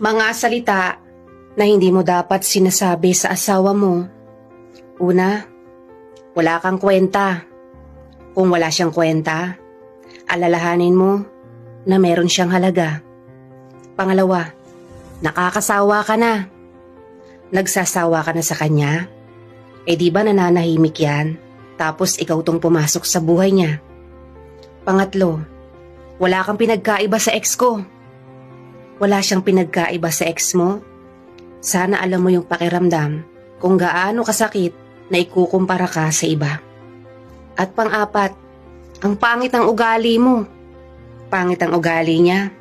Mga salita na hindi mo dapat sinasabi sa asawa mo. Una, wala kang kwenta. Kung wala siyang kwenta, alalahanin mo na meron siyang halaga. Pangalawa, nakakasawa ka na. Nagsasawa ka na sa kanya? Eh di ba nananahimik yan? Tapos ikaw tong pumasok sa buhay niya. Pangatlo, wala kang pinagkaiba sa ex ko. Wala siyang pinagkaiba sa ex mo. Sana alam mo yung pakiramdam kung gaano kasakit na ikukumpara ka sa iba. At pang-apat, ang pangit ng ugali mo. Pangit ang ugali niya.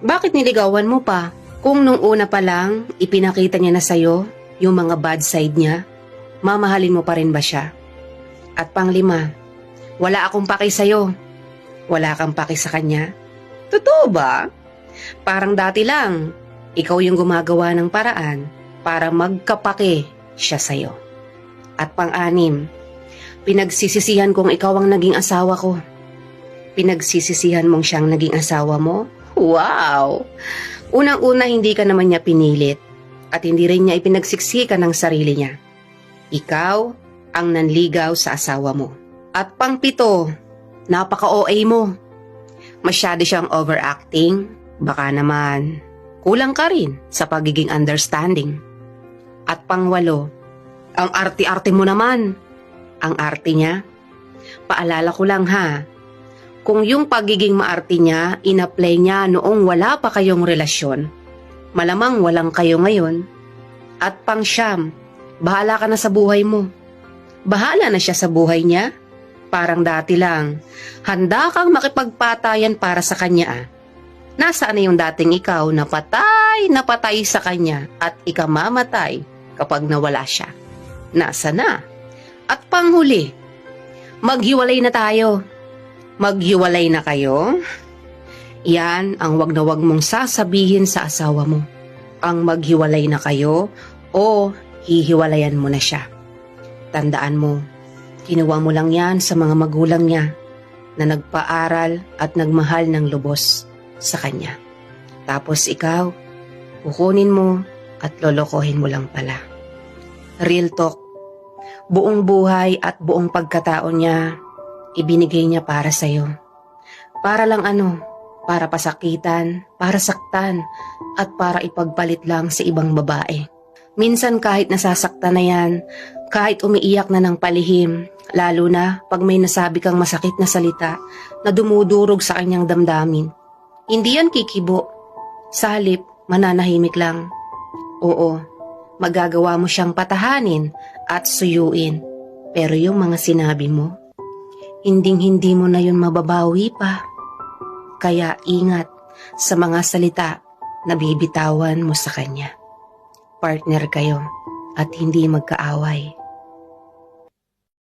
Bakit niligawan mo pa? Kung nung una pa lang, ipinakita niya na sa'yo yung mga bad side niya, mamahalin mo pa rin ba siya? At panglima, wala akong paki sa'yo. Wala kang paki sa kanya. Totoo ba? Parang dati lang, ikaw yung gumagawa ng paraan para magkapake siya sa'yo. At pang-anim, pinagsisisihan kong ikaw ang naging asawa ko. Pinagsisisihan mong siyang naging asawa mo? Wow! Unang-una hindi ka naman niya pinilit at hindi rin niya ipinagsiksikan ng sarili niya. Ikaw ang nanligaw sa asawa mo. At pangpito, napaka-OA mo. Masyado siyang overacting. Baka naman, kulang ka rin sa pagiging understanding. At pangwalo, ang arte-arte mo naman. Ang arte niya. Paalala ko lang ha, kung yung pagiging maarte niya, inapply niya noong wala pa kayong relasyon, malamang walang kayo ngayon. At pang siyam, bahala ka na sa buhay mo. Bahala na siya sa buhay niya. Parang dati lang, handa kang makipagpatayan para sa kanya ah. Nasaan na yung dating ikaw na patay na patay sa kanya at ikamamatay kapag nawala siya? Nasa na? At panghuli, maghiwalay na tayo. Maghiwalay na kayo? Yan ang wag na wag mong sasabihin sa asawa mo. Ang maghiwalay na kayo o hihiwalayan mo na siya. Tandaan mo, kinuha mo lang yan sa mga magulang niya na nagpaaral at nagmahal ng lubos sa kanya. Tapos ikaw, kukunin mo at lolokohin mo lang pala. Real talk, buong buhay at buong pagkatao niya, ibinigay niya para sa'yo. Para lang ano, para pasakitan, para saktan, at para ipagpalit lang sa ibang babae. Minsan kahit nasasaktan na yan, kahit umiiyak na ng palihim, lalo na pag may nasabi kang masakit na salita na dumudurog sa kanyang damdamin. Hindi yan kikibo. Sa mananahimik lang. Oo, magagawa mo siyang patahanin at suyuin. Pero yung mga sinabi mo, hinding hindi mo na yun mababawi pa. Kaya ingat sa mga salita na bibitawan mo sa kanya. Partner kayo at hindi magkaaway.